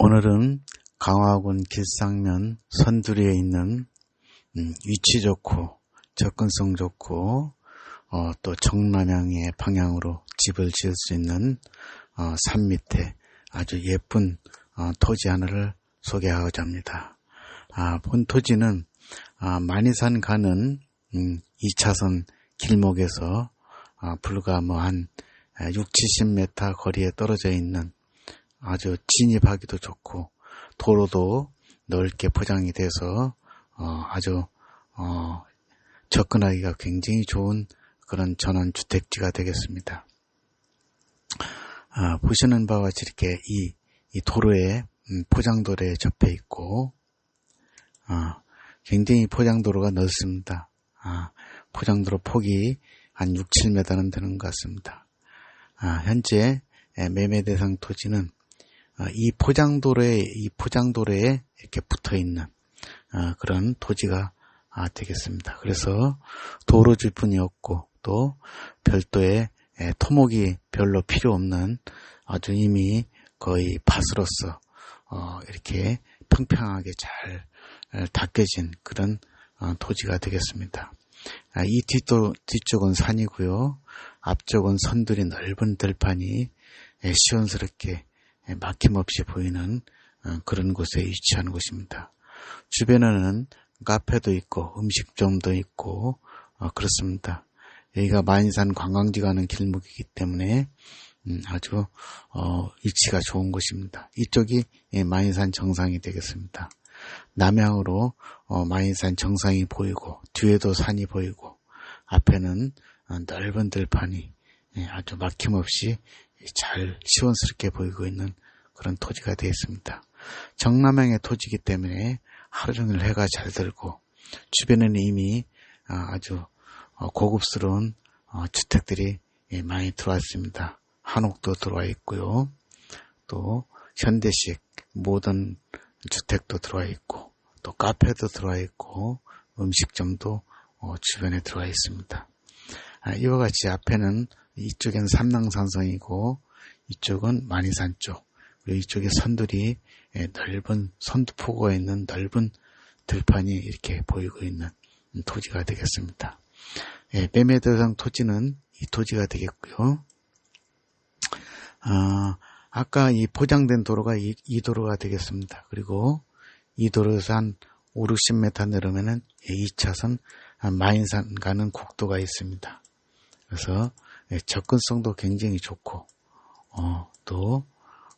오늘은 강화군 길상면 선두리에 있는 음, 위치 좋고 접근성 좋고 어, 또 정남향의 방향으로 집을 지을 수 있는 어, 산 밑에 아주 예쁜 어, 토지 하나를 소개하고자 합니다. 아, 본 토지는 아, 만이산 가는 음, 2차선 길목에서 아, 불과 뭐 한 6, 70m 거리에 떨어져 있는 아주 진입하기도 좋고 도로도 넓게 포장이 돼서 어, 아주 어, 접근하기가 굉장히 좋은 그런 전원 주택지가 되겠습니다. 아, 보시는 바와 같이 이렇게 이, 이 도로에 음, 포장도로에 접해 있고 아, 굉장히 포장도로가 넓습니다. 아, 포장도로 폭이 한 6, 7m는 되는 것 같습니다. 아, 현재 매매 대상 토지는 어, 이 포장도로에 이 포장도로에 이렇게 붙어 있는 어, 그런 토지가 아, 되겠습니다. 그래서 도로줄뿐이 없고 또 별도의 토목이 별로 필요 없는 아주 이미 거의 밭으로서 어, 이렇게 평평하게 잘 닦여진 그런 토지가 되겠습니다. 아, 이 뒤도, 뒤쪽은 산이고요. 앞쪽은 선들이 넓은 들판이 시원스럽게 예, 막힘없이 보이는 어, 그런 곳에 위치한 곳입니다. 주변에는 카페도 있고 음식점도 있고 어, 그렇습니다. 여기가 만이산 관광지 가는 길목이기 때문에 음, 아주 어, 위치가 좋은 곳입니다. 이쪽이 예, 만이산 정상이 되겠습니다. 남향으로 만이산 정상이 보이고 뒤에도 산이 보이고 앞에는 넓은 들판이 예, 아주 막힘없이 잘 시원스럽게 보이고 있는 그런 토지가 되었습니다. 정남향의 토지이기 때문에 하루 종일 해가 잘 들고 주변에는 이미 아, 아주 어, 고급스러운 어, 주택들이 예, 많이 들어왔습니다. 한옥도 들어와 있고요. 또 현대식 모든 주택도 들어와 있고 또 카페도 들어와 있고 음식점도 어, 주변에 들어와 있습니다. 아, 이와 같이 앞에는 이쪽엔 삼랑산성이고 이쪽은 만이산 쪽 그리고 이쪽에 선들이 예, 넓은 선두포구가 있는 넓은 들판이 이렇게 보이고 있는 토지가 되겠습니다. 예, 매매 대상 토지는 이 토지가 되겠고요. 아, 아까 이 포장된 도로가 이, 이 도로가 되겠습니다. 그리고 이 도로에서 한 5, 60m 내려면은 2차선 마인산 가는 국도가 있습니다. 그래서 예, 접근성도 굉장히 좋고 어, 또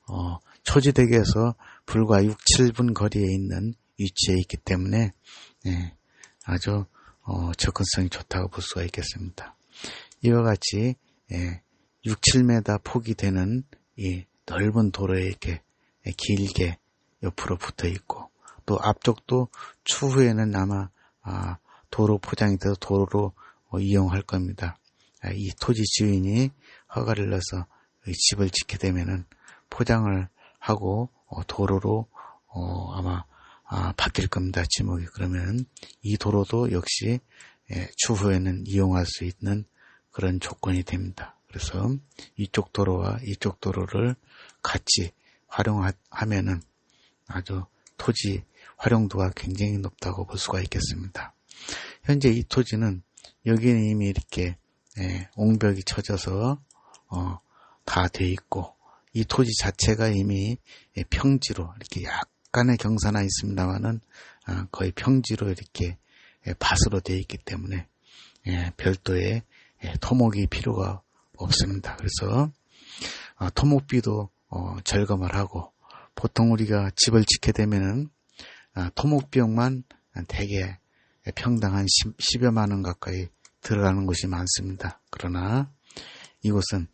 어, 초지대교에서 불과 6, 7분 거리에 있는 위치에 있기 때문에 예, 아주 어, 접근성이 좋다고 볼 수가 있겠습니다. 이와 같이 예, 6, 7m 폭이 되는 이 넓은 도로에 이렇게 길게 옆으로 붙어 있고 또 앞쪽도 추후에는 아마 아, 도로 포장이 돼서 도로로 어, 이용할 겁니다. 아, 이 토지 주인이 허가를 내서 집을 짓게 되면은 포장을 하고 어, 도로로 어, 아마 아, 바뀔 겁니다. 지목이 그러면 이 도로도 역시 예, 추후에는 이용할 수 있는 그런 조건이 됩니다. 그래서 이쪽 도로와 이쪽 도로를 같이 활용하면은 아주 토지 활용도가 굉장히 높다고 볼 수가 있겠습니다. 현재 이 토지는 여기는 이미 이렇게 예, 옹벽이 쳐져서 어, 다 돼 있고 이 토지 자체가 이미 평지로 이렇게 약간의 경사나 있습니다만은 어, 거의 평지로 이렇게 예, 밭으로 되어 있기 때문에 예, 별도의 예, 토목이 필요가 없습니다. 그래서 어, 토목비도 어, 절감을 하고 보통 우리가 집을 짓게 되면은 토목 비용만 대개 평당 한 10, 여만원 가까이 들어가는 곳이 많습니다. 그러나 이곳은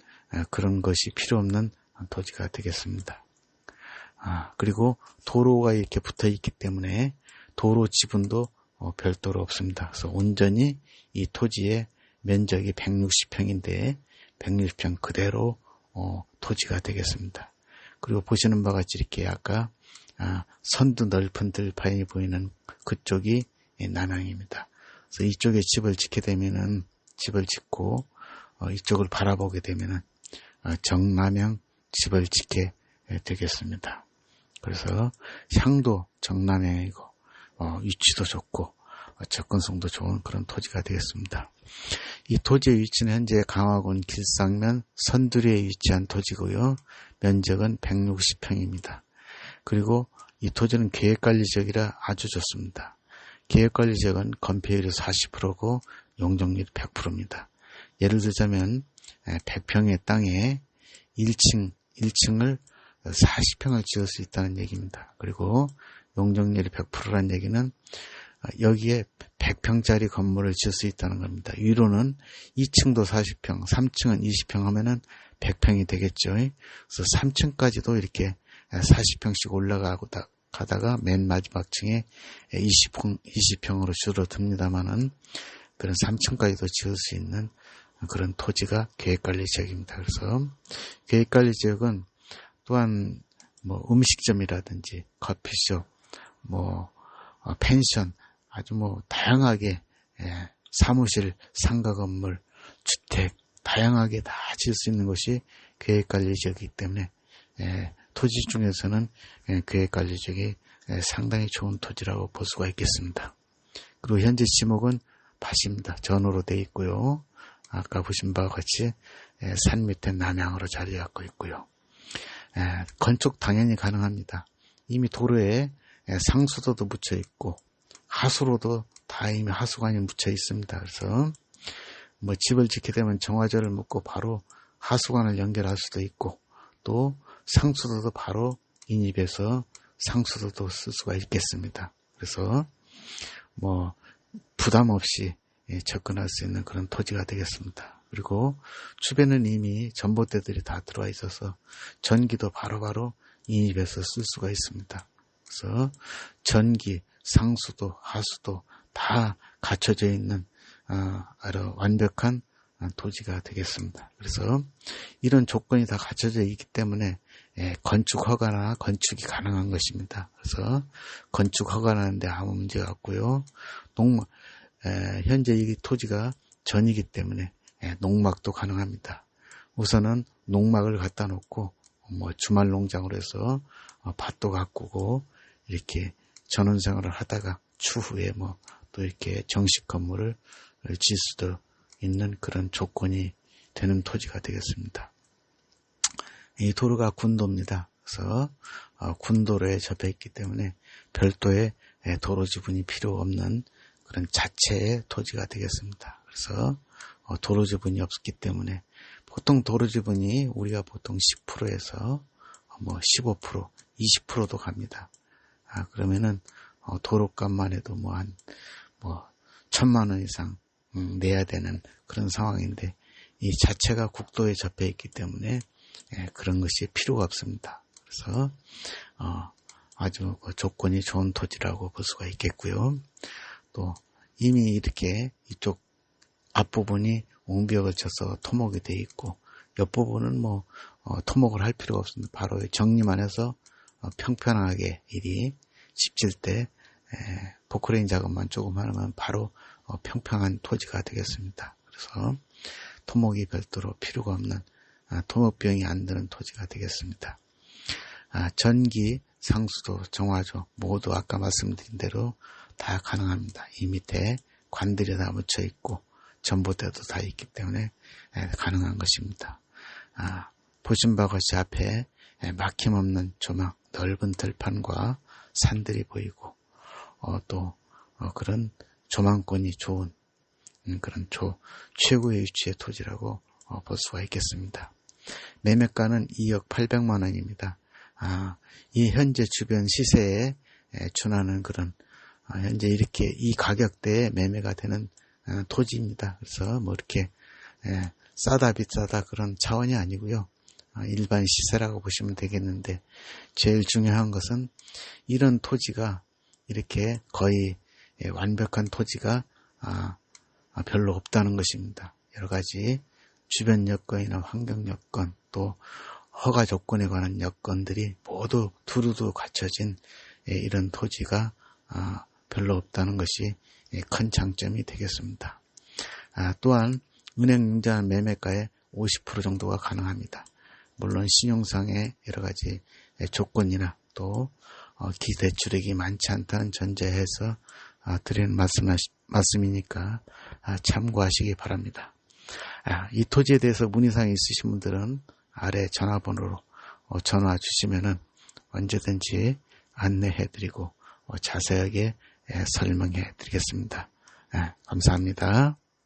그런 것이 필요 없는 토지가 되겠습니다. 아, 그리고 도로가 이렇게 붙어 있기 때문에 도로 지분도 어, 별도로 없습니다. 그래서 온전히 이 토지의 면적이 160평인데 160평 그대로 어, 토지가 되겠습니다. 그리고 보시는 바와 같이 이렇게 아까 아, 선두 넓은 들판이 보이는 그쪽이 남양입니다. 그래서 이쪽에 집을 짓게 되면은 집을 짓고 어, 이쪽을 바라보게 되면은 어, 정남향 집을 짓게 되겠습니다. 그래서 향도 정남향이고 어, 위치도 좋고 어, 접근성도 좋은 그런 토지가 되겠습니다. 이 토지의 위치는 현재 강화군 길상면 선두리에 위치한 토지고요. 면적은 160평입니다. 그리고 이 토지는 계획관리지역이라 아주 좋습니다. 계획관리지역은 건폐율이 40%고 용적률이 100%입니다. 예를 들자면 100평의 땅에 1층, 1층을 40평을 지을 수 있다는 얘기입니다. 그리고 용적률이 100%란 얘기는 여기에 100평짜리 건물을 지을 수 있다는 겁니다. 위로는 2층도 40평, 3층은 20평 하면은 100평이 되겠죠. 그래서 3층까지도 이렇게 40평씩 올라가고 가다가 맨 마지막 층에 20평, 20평으로 줄어듭니다만은 그런 3층까지도 지을 수 있는 그런 토지가 계획관리 지역입니다. 그래서 계획관리 지역은 또한 뭐 음식점이라든지 커피숍, 뭐 어, 펜션 아주 뭐 다양하게 예, 사무실, 상가 건물, 주택 다양하게 다 지을 수 있는 것이 계획관리 지역이기 때문에 예, 토지 중에서는 예, 계획관리 지역이 예, 상당히 좋은 토지라고 볼 수가 있겠습니다. 그리고 현재 지목은 밭입니다. 전으로 되어 있고요. 아까 보신 바와 같이 예, 산 밑에 남향으로 자리 잡고 있고요. 예, 건축 당연히 가능합니다. 이미 도로에 예, 상수도도 묻혀 있고 하수로도 다 이미 하수관이 묻혀 있습니다. 그래서 뭐 집을 짓게 되면 정화조를 묻고 바로 하수관을 연결할 수도 있고 또 상수도도 바로 인입해서 상수도도 쓸 수가 있겠습니다. 그래서 뭐 부담 없이 예, 접근할 수 있는 그런 토지가 되겠습니다. 그리고 주변은 이미 전봇대들이 다 들어와 있어서 전기도 바로바로 인입해서 쓸 수가 있습니다. 그래서 전기, 상수도, 하수도 다 갖춰져 있는 어, 아주 완벽한 토지가 되겠습니다. 그래서 이런 조건이 다 갖춰져 있기 때문에 예, 건축 허가나 건축이 가능한 것입니다. 그래서 건축 허가나는데 아무 문제가 없고요. 농막 현재 이 토지가 전이기 때문에 예, 농막도 가능합니다. 우선은 농막을 갖다 놓고 뭐 주말 농장으로 해서 어, 밭도 가꾸고 이렇게 전원 생활을 하다가 추후에 뭐 또 이렇게 정식 건물을 지을 수도 있는 그런 조건이 되는 토지가 되겠습니다. 이 도로가 군도입니다. 그래서 어, 군도로에 접해 있기 때문에 별도의 예, 도로 지분이 필요 없는 그런 자체의 토지가 되겠습니다. 그래서 어, 도로 지분이 없기 때문에 보통 도로 지분이 우리가 보통 10%에서 뭐 15%, 20%도 갑니다. 아, 그러면은 어, 도로값만 해도 뭐 한뭐 뭐 천만 원 이상 음, 내야 되는 그런 상황인데 이 자체가 국도에 접해 있기 때문에 예, 그런 것이 필요가 없습니다. 그래서 어, 아주 그 조건이 좋은 토지라고 볼 수가 있겠고요. 또 이미 이렇게 이쪽 앞부분이 옹벽을 쳐서 토목이 되어 있고 옆부분은 뭐 어, 토목을 할 필요가 없습니다. 바로 정리만 해서 어, 평평하게 일이 집질 때 포크레인 작업만 조금 하면 바로 어, 평평한 토지가 되겠습니다. 그래서 토목이 별도로 필요가 없는 아, 토목비용이 안 드는 토지가 되겠습니다. 아, 전기, 상수도, 정화조 모두 아까 말씀드린 대로 다 가능합니다. 이 밑에 관들이 다 묻혀 있고 전봇대도 다 있기 때문에 가능한 것입니다. 아, 보신 바와 같이 앞에 막힘없는 조망, 넓은 들판과 산들이 보이고 어, 또 어, 그런 조망권이 좋은 음, 그런 조, 최고의 위치의 토지라고 어, 볼 수가 있겠습니다. 매매가는 2억 800만 원입니다. 아, 이 현재 주변 시세에 준하는 그런 아, 현재 이렇게 이 가격대에 매매가 되는 어, 토지입니다. 그래서 뭐 이렇게 싸다 비싸다 그런 차원이 아니고요. 아, 일반 시세라고 보시면 되겠는데 제일 중요한 것은 이런 토지가 이렇게 거의 완벽한 토지가 아, 별로 없다는 것입니다. 여러 가지 주변 여건이나 환경 여건 또 허가 조건에 관한 여건들이 모두 두루두 갖춰진 이런 토지가 별로 없다는 것이 큰 장점이 되겠습니다. 아, 또한 은행자 매매가의 50% 정도가 가능합니다. 물론 신용상의 여러 가지 조건이나 또 어, 기대출액이 많지 않다는 전제해서 아, 드리는 말씀, 말씀이니까 아, 참고하시기 바랍니다. 아, 이 토지에 대해서 문의사항이 있으신 분들은 아래 전화번호로 어, 전화 주시면은 언제든지 안내해드리고 어, 자세하게 예, 설명해 드리겠습니다. 예, 감사합니다.